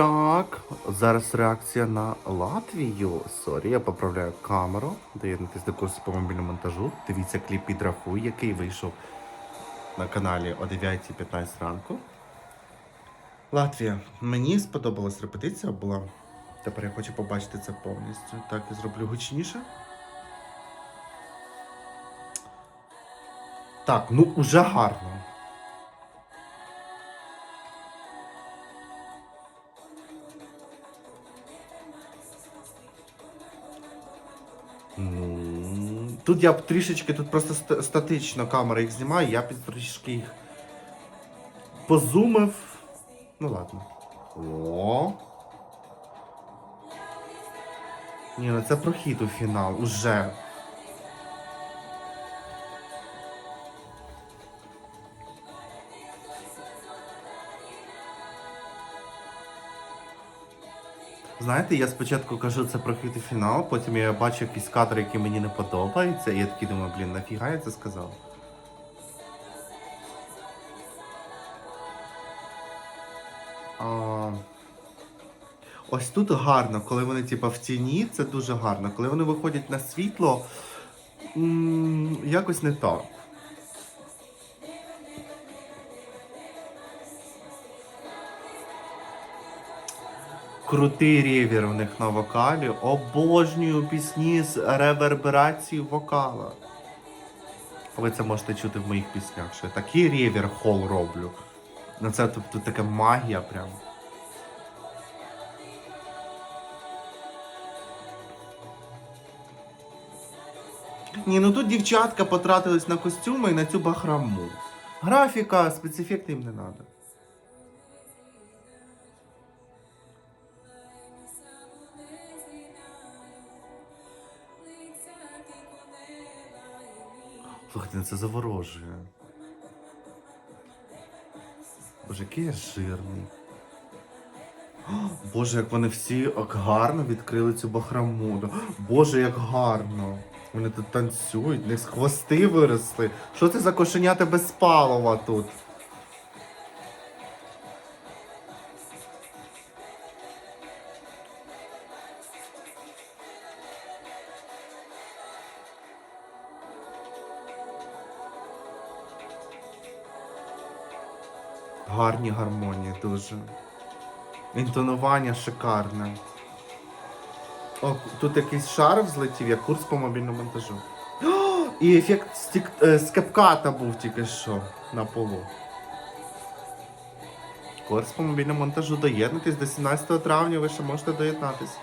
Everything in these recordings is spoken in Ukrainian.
Так, зараз реакція на Латвію. Сорі, я поправляю камеру. Доєднуйтесь до курсу по мобільному монтажу. Дивіться кліп підрафуй, який вийшов на каналі о 9.15 ранку. Латвія. Мені сподобалась репетиція була. Тепер я хочу побачити це повністю. Так, я зроблю гучніше. Так, ну уже гарно. Тут я б трішечки, тут просто статично камера їх знімає, я трішки їх позумив. Ну ладно. О. Ні, ну це прохід у фінал уже. Знаєте, я спочатку кажу, це прохід у фінал, потім я бачу якісь кадри, які мені не подобаються, і я такий думаю, блін, нафіга я це сказав? А... Ось тут гарно, коли вони типа в тіні, це дуже гарно. Коли вони виходять на світло, м, якось не так. Крутий ревір у них на вокалі. Обожнюю пісні з реверберацією вокала. Ви це можете чути в моїх піснях, що я такий ревір хол роблю. Ну це тут така магія прям. Ні, ну тут дівчатка потратились на костюми і на цю бахраму. Графіка, спецефекти їм не треба. Слухайте, ну це заворожує. Боже, який я жирний. Боже, як вони всі як гарно відкрили цю бахраму. Боже, як гарно. Вони тут танцюють, в них хвости виросли. Що це за кошенята без палива тут? Гарні гармонії дуже. Інтонування шикарне. О, тут якийсь шар взлетів, як курс по мобільному монтажу. О, і ефект стік... е, з кепката був тільки що на полу. Курс по мобільному монтажу доєднуйтесь до 17 травня, ви ще можете доєднатись.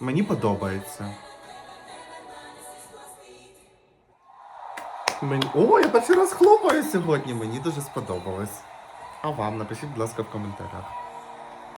Мені подобається. Мені... О, я перший раз хлопаю сьогодні. Мені дуже сподобалось. А вам напишіть, будь ласка, в коментарях.